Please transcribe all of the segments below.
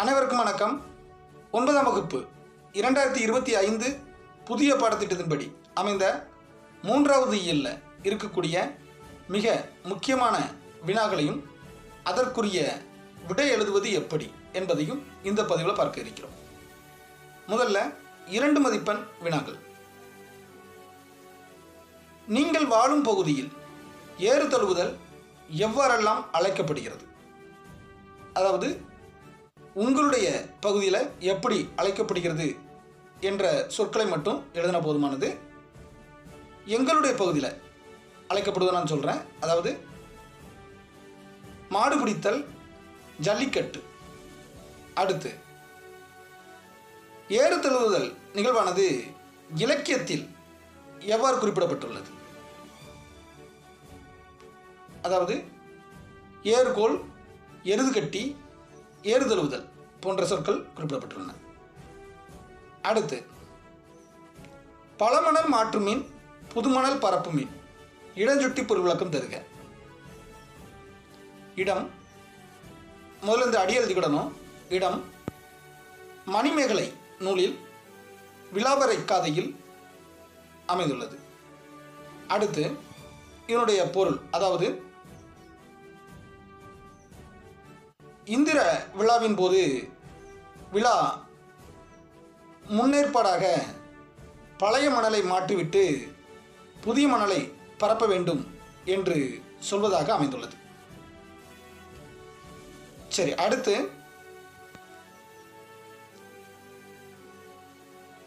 அனைவருக்கும் வணக்கம். ஒன்பதாம் வகுப்பு இரண்டாயிரத்தி இருபத்தி ஐந்து புதிய பாடத்திட்டத்தின்படி அமைந்த மூன்றாவது இயலில் இருக்கக்கூடிய மிக முக்கியமான வினாக்களையும் அதற்குரிய விடை எழுதுவது எப்படி என்பதையும் இந்த பதிவில் பார்க்க இருக்கிறோம். முதல்ல இரண்டு மதிப்பெண் வினாக்கள். நீங்கள் வாழும் பகுதியில் ஏறு தழுவுதல் எவ்வாறெல்லாம் அழைக்கப்படுகிறது? அதாவது உங்களுடைய பகுதியில் எப்படி அழைக்கப்படுகிறது என்ற சொற்களை மட்டும் எழுதின போதுமானது. எங்களுடைய பகுதியில் அழைக்கப்படுவதை நான் சொல்கிறேன் அதாவது மாடு பிடித்தல் ஜல்லிக்கட்டு. அடுத்து ஏறு தழுவுதல் நிகழ்வானது இலக்கியத்தில் எவ்வாறு குறிப்பிடப்பட்டுள்ளது? அதாவது ஏறுகோல் எருது கட்டி ஏறுதழுவுதல் போன்ற சொற்கள் குறிப்பிடப்பட்டுள்ளன. அடுத்து பழமணல் மாற்று மீன் புதுமணல் பரப்பு மீன் இடஞ்சுட்டி பொருள் விளக்கம் தருக. இடம் முதல்ல இந்த அடி எழுதிக்கிடணும். இடம் மணிமேகலை நூலில் விழாவரை காதையில் அமைந்துள்ளது. அடுத்து இதனுடைய பொருள் அதாவது இந்திர விழாவின் போது விழா முன்னேற்பாடாக பழைய மணலை மாற்றிவிட்டு புதிய மணலை பரப்ப வேண்டும் என்று சொல்வதாக அமைந்துள்ளது. சரி அடுத்து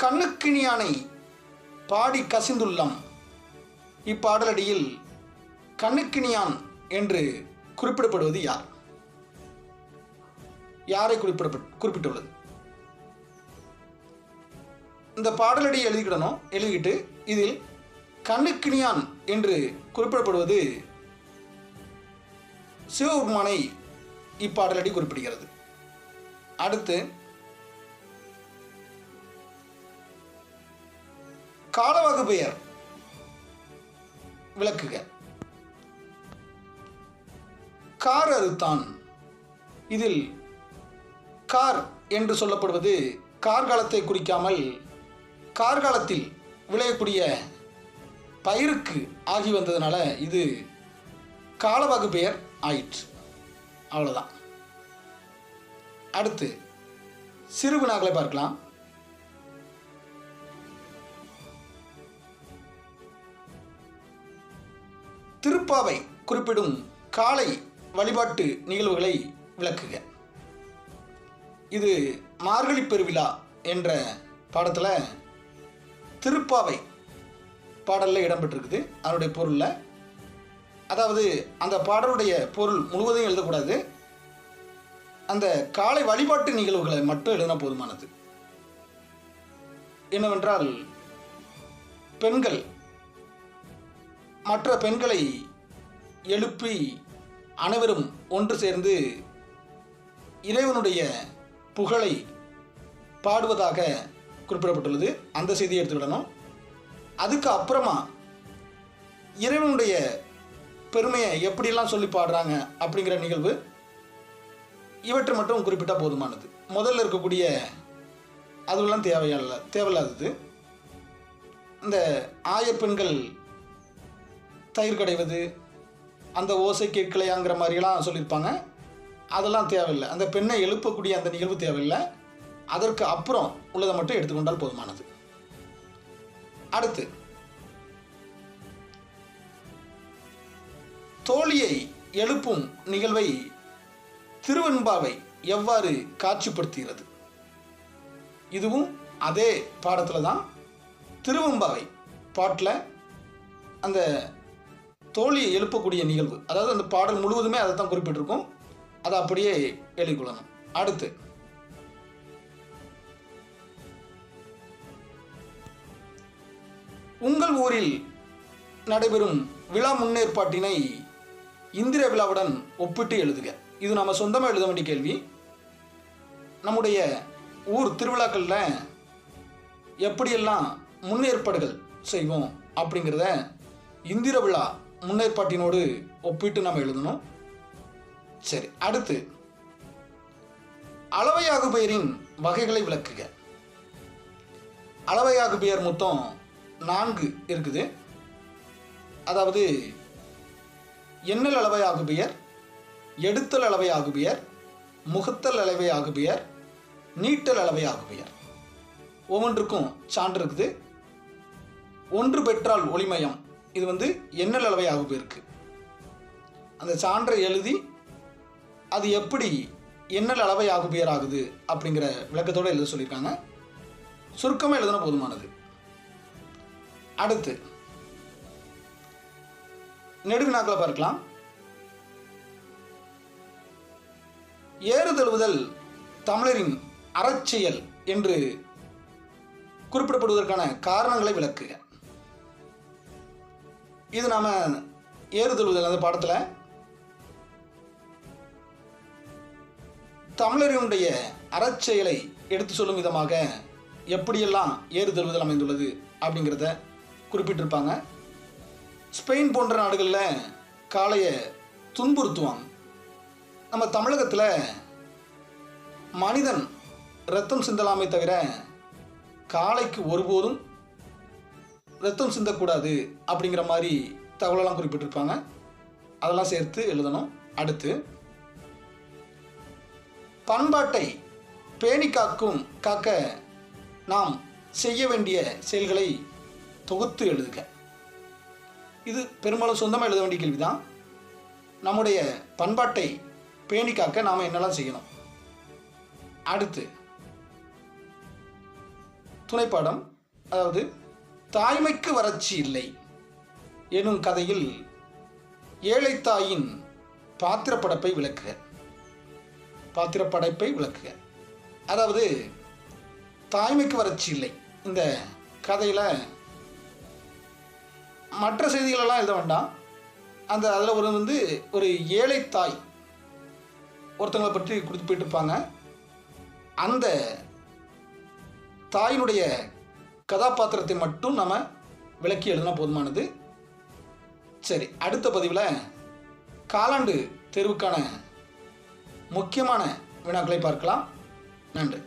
கண்ணுக்கிணியானை பாடி கசிந்துள்ளம். இப்பாடலடியில் கண்ணுக்கிணியான் என்று குறிப்பிடப்படுவது யார்? யாரை குறிப்பிட குறிப்பிட்டுள்ளது? இந்த பாடலடி எழுதிக்கிடணும் எழுதிக்கிட்டு இதில் கண்ணுக்கினியான் என்று குறிப்பிடப்படுவது சிவபெருமானை இப்பாடலடி குறிப்பிடுகிறது. அடுத்து காலவகு பெயர் விளக்குக. கார் அறுத்தான். இதில் கார் என்று சொல்லப்படுவது கார்காலத்தை குறிக்காமல் கார்காலத்தில் விளையக்கூடிய பயிருக்கு ஆகி வந்ததுனால இது காலவகு பெயர் ஆயிற்று. அவ்வளோதான் அடுத்து சிறு வினாக்களை பார்க்கலாம். திருப்பாவை குறிப்பிடும் காலை வழிபாட்டு நிகழ்வுகளை விளக்குக. இது மார்கழி பெருவிழா என்ற பாடத்தில் திருப்பாவை பாடலில் இடம்பெற்றிருக்குது. அதனுடைய பொருளில் அதாவது அந்த பாடலுடைய பொருள் முழுவதையும் எழுதக்கூடாது. அந்த காலை வழிபாட்டு நிகழ்வுகளை மட்டும் எழுதினா போதுமானது. என்னவென்றால் பெண்கள் மற்ற பெண்களை எழுப்பி அனைவரும் ஒன்று சேர்ந்து இறைவனுடைய புகழை பாடுவதாக குறிப்பிடப்பட்டுள்ளது. அந்த செய்தியை எடுத்துக்கிடணும் அதுக்கு அப்புறமா இறைவனுடைய பெருமையை எப்படியெல்லாம் சொல்லி பாடுறாங்க அப்படிங்கிற நிகழ்வு இவற்றை மட்டும் குறிப்பிட்டால் போதுமானது. முதல்ல இருக்கக்கூடிய அதுவெல்லாம் தேவையில்ல தேவையில்லாதது. இந்த ஆயப்பெண்கள் தயிர் கடைவது அந்த ஓசை கேட்கலையாங்கிற மாதிரிலாம் சொல்லியிருப்பாங்க. அதெல்லாம் தேவையில்லை. அந்த பெண்ணை எழுப்பக்கூடிய அந்த நிகழ்வு தேவையில்லை. அதற்கு அப்புறம் உள்ளதை மட்டும் எடுத்துக்கொண்டால் போதுமானது. அடுத்து தோழியை எழுப்பும் நிகழ்வை திருவெண்பாவை எவ்வாறு காட்சிப்படுத்துகிறது? இதுவும் அதே பாடத்தில் தான் திருவெம்பாவை பாட்டில் அந்த தோழியை எழுப்பக்கூடிய நிகழ்வு. அதாவது அந்த பாடல் முழுவதுமே அதை தான் குறிப்பிட்டிருக்கும். அதை அப்படியே எழுதிக்கொள்ளணும் அடுத்து உங்கள் ஊரில் நடைபெறும் விழா முன்னேற்பாட்டினை இந்திர விழாவுடன் ஒப்பிட்டு எழுதுக. இது நம்ம சொந்தமாக எழுத வேண்டிய கேள்வி. நம்முடைய ஊர் திருவிழாக்களில் எப்படியெல்லாம் முன்னேற்பாடுகள் செய்வோம் அப்படிங்கிறத இந்திர விழா முன்னேற்பாட்டினோடு ஒப்பிட்டு நம்ம எழுதணும். சரி அடுத்து. அளவையாகு பெயரின் வகைகளை விளக்குக. அளவையாகு பெயர் மொத்தம் நான்கு இருக்குது. அதாவது எண்ணல் அளவை ஆகுபியர் எடுத்தல் அளவை ஆகுபியர் முகத்தல் அளவை ஆகுபியர் நீட்டல் அளவை ஆகுபியர். ஒவ்வொன்றுக்கும் சான்று இருக்குது. ஒன்று பெற்றால் ஒளிமயம். இது வந்து எண்ணல் அளவை ஆகுபியருக்கு. அந்த சான்றை எழுதி அது எப்படி எண்ணல் அளவை ஆகுபியர் ஆகுது அப்படிங்கிற விளக்கத்தோடு எழுத சொல்லியிருக்காங்க. சுருக்கமாக எழுதுனா போதுமானது. அடுத்து. நெடுவினாக்களை பார்க்கலாம். ஏறுதழுவுதல் தமிழரின் அறச்செயல் என்று குறிப்பிடப்படுவதற்கான காரணங்களை விளக்குக இது நாம ஏறுதழுவுதல் அந்த பாடத்தில். தமிழரினுடைய அறச்செயலை எடுத்து சொல்லும் விதமாக எப்படியெல்லாம் ஏறுதழுவுதல் அமைந்துள்ளது அப்படிங்கிறத குறிப்பிட்டிருப்பாங்க. ஸ்பெயின் போன்ற நாடுகளில் காளையை துன்புறுத்துவாங்க. நம்ம தமிழகத்தில் மனிதன் ரத்தம் சிந்தலாமே தவிர காளைக்கு ஒருபோதும் ரத்தம் சிந்தக்கூடாது அப்படிங்கிற மாதிரி தகவலெல்லாம் குறிப்பிட்டிருப்பாங்க. அதெல்லாம் சேர்த்து எழுதணும். அடுத்து பண்பாட்டை பேணி காக்கும் காக்க நாம் செய்ய வேண்டிய செயல்களை தொகுத்து எழுதுக. இது பெரும்பாலும் சொந்தமாக எழுத வேண்டிய கேள்வி தான் நம்முடைய பண்பாட்டை பேணி காக்க நாம் என்னெல்லாம் செய்யணும்? அடுத்து துணைப்பாடம் அதாவது தாய்மைக்கு வறட்சி இல்லை எனும் கதையில் ஏழைத்தாயின் பாத்திரப்படைப்பை விளக்குக. பாத்திரப்படைப்பை விளக்குக. அதாவது தாய்மைக்கு வறட்சி இல்லை. இந்த கதையில் மற்ற செய்திகளெல்லாம் எழுத வேண்டாம். அந்த அதில் ஒரு வந்து ஒரு ஏழை தாய் ஒருத்தங்களை பற்றி கொடுத்து போயிட்டு இருப்பாங்க அந்த தாயினுடைய கதாபாத்திரத்தை மட்டும் நம்ம விளக்கி எழுதினா போதுமானது. சரி அடுத்த பதிவில் காலாண்டு தேர்வுக்கான முக்கியமான வினாக்களை பார்க்கலாம். நன்றி.